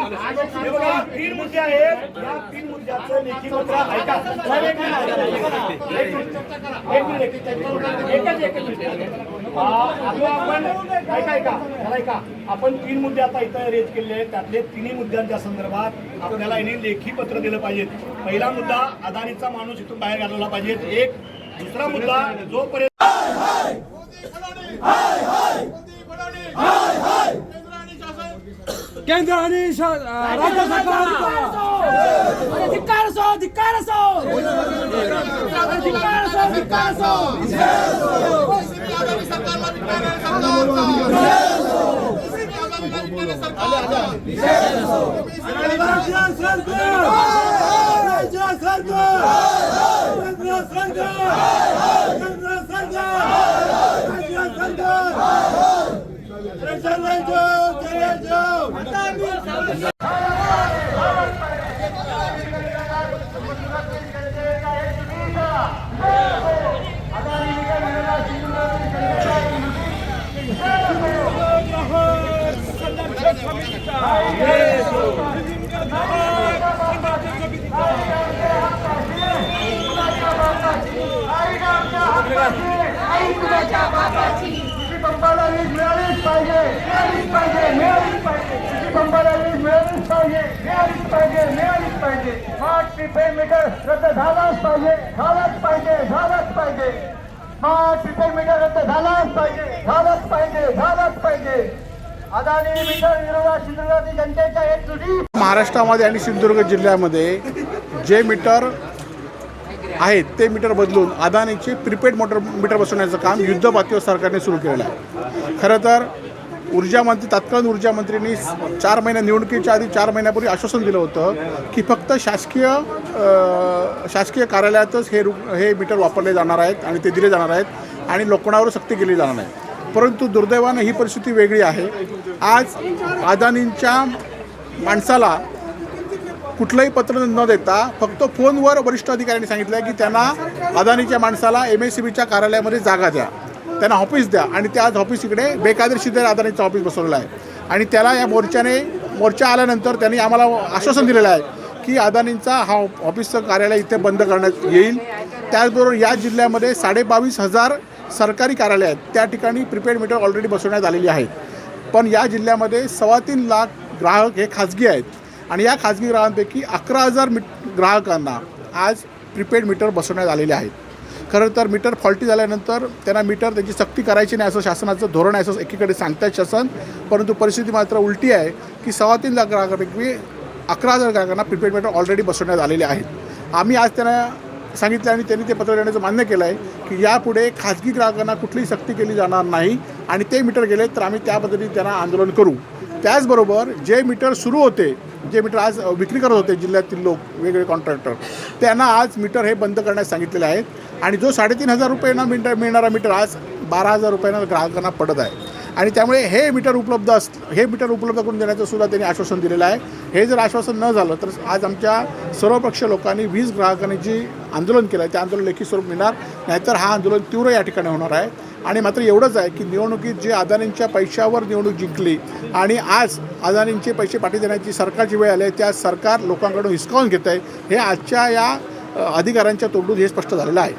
तीन मुद्दे आहेत. या तीन मुद्द्याचं लेखी पत्र ऐका एक आपण ऐका ऐका. ऐका. आपण तीन मुद्दे आता इथं रेज केले आहेत. त्यातले तिन्ही मुद्द्यांच्या संदर्भात आपल्याला यांनी लेखी पत्र दिलं पाहिजेत. पहिला मुद्दा अदानीचा माणूस इथून बाहेर घालवला पाहिजे एक दुसरा मुद्दा जोपर्यंत केंद्र आणि श- अं, राज्य सरकार धिक्कार असो धिक्कार असो धिक्कार असो धिक्कार असो राज्य सरकार राज्य सरकार केंद्र सरकार Yes, Lord. पाहिजे मिळालीच पाहिजे मिळालीच पाहिजे. स्मार्ट प्रीपेड मीटर रद्द झालाच पाहिजे झालाच पाहिजे झालाच पाहिजे. स्मार्ट प्रीपेड मीटर रद्द झालाच पाहिजे झालाच पाहिजे झालाच पाहिजे. अदानी मीटर विरोधात सिंधुदुर्गातील जनतेच्या एकजुटी महाराष्ट्रामध्ये आणि सिंधुदुर्ग जिल्ह्यामध्ये जे मीटर आहेत ते मीटर बदलून अदानीचे प्रीपेड मोटर मीटर बसवण्याचं काम युद्धपातळीवर सरकारने सुरू केलेलं आहे. खरं तर ऊर्जा मंत्री तत्कालीन ऊर्जा मंत्र्यांनी चार महिन्या निवडणुकीच्या आधी चार महिन्यापूर्वी आश्वासन दिलं होतं की फक्त शासकीय शासकीय कार्यालयातच हे रु हे मीटर वापरले जाणार आहेत आणि ते दिले जाणार आहेत आणि लोकांवर सक्ती केली जाणार आहे. परंतु दुर्दैवानं ही परिस्थिती वेगळी आहे. आज अदानींच्या माणसाला कुठलंही पत्र न देता फक्त फोनवर वरिष्ठ अधिकाऱ्यांनी सांगितलं की त्यांना अदानीच्या माणसाला एम एस सी बीच्या कार्यालयामध्ये जागा द्या. त्यांना ऑफिस द्या. आणि त्या आज ऑफिस इकडे बेकायदेशीर अदानीचं ऑफिस बसवलेलं आहे. आणि त्याला या मोर्चाने मोर्चा आल्यानंतर त्यांनी आम्हाला आश्वासन दिलेलं आहे की अदानींचा हा ऑफिसचं कार्यालय इथे बंद करण्यात येईल. त्याचबरोबर या जिल्ह्यामध्ये साडेबावीस हजार सरकारी कार्यालय आहेत. त्या ठिकाणी प्रिपेड मीटर ऑलरेडी बसवण्यात आलेली आहेत पण या जिल्ह्यामध्ये सव्वा तीन लाख ग्राहक हे खाजगी आहेत. आणि या खाजगी ग्राहकांपैकी अकरा हजार मीट ग्राहकांना आज प्रिपेड मीटर बसवण्यात आलेले आहेत. खरं तर मीटर फॉल्टी झाल्यानंतर त्यांना मीटर त्याची सक्ती करायची नाही असं शासनाचं धोरण आहे असं एकीकडे सांगतायत शासन. परंतु परिस्थिती मात्र उलटी आहे की सव्वा तीन लाख ग्राहकांपैकी अकरा हजार ग्राहकांना प्रीपेड मीटर ऑलरेडी बसवण्यात आलेले आहेत. आम्ही आज त्यांना सांगितलं आणि त्यांनी ते पत्र देण्याचं मान्य केलं आहे की यापुढे खाजगी ग्राहकांना कुठलीही सक्ती केली जाणार नाही आणि ते मीटर गेले तर आम्ही त्या पद्धतीने त्यांना आंदोलन करू. त्याचबरोबर जे मीटर सुरू होते जे मीटर आज विक्री करत होते जिल्ह्यातील लोक वेगवेगळे कॉन्ट्रॅक्टर त्यांना आज मीटर हे बंद करण्यास सांगितलेले आहेत. आणि जो साडेतीन हजार रुपयांना मीटर मिळणारा मीटर आज बारा हजार रुपयांना ग्राहकांना पडत आहे. आणि त्यामुळे हे मीटर उपलब्ध अस हे मीटर उपलब्ध करून देण्याचं सुद्धा त्यांनी आश्वासन दिलेलं आहे. हे जर आश्वासन न झालं तर आज आमच्या सर्वपक्षीय लोकांनी वीज ग्राहकांनी जी आंदोलन केलं आहे ते आंदोलन लेखी स्वरूप मिळणार. नाहीतर हा आंदोलन तीव्र या ठिकाणी होणार आहे. आणि मात्र एवढंच आहे की निवडणुकीत जे अदानींच्या पैशावर निवडणूक जिंकली आणि आज अदानींचे पैसे पाठी देण्याची सरकारची वेळ आली आहे त्या सरकार लोकांकडून हिसकावून घेत आहे हे आजच्या या अधिकाऱ्यांच्या तोंडून हे स्पष्ट झालेलं आहे.